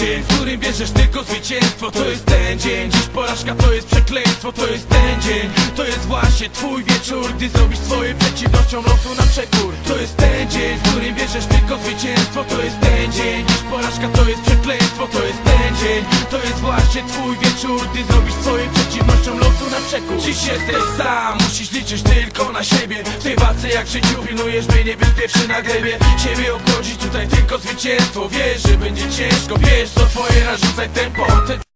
dzień, w którym bierzesz tylko zwycięstwo. To jest ten dzień, dziś porażka to jest przekleństwo. To jest ten dzień, to jest właśnie twój wieczór Gdy zrobisz swoje przeciwnością losu na przekór. To jest ten dzień, w którym bierzesz tylko zwycięstwo. To jest ten dzień, dziś porażka to jest przekleństwo. To jest właśnie twój wieczór Gdy zrobisz swoje przeciwnością losu na przekór. Dziś jesteś sam, musisz liczyć tylko na siebie. W tej walce jak życiu pilnujesz, by nie być pierwszy na glebie. Ciebie obchodzi tutaj tylko zwycięstwo. Wiesz, że będzie ciężko, wiesz co twoje narzucaj tempo. Te-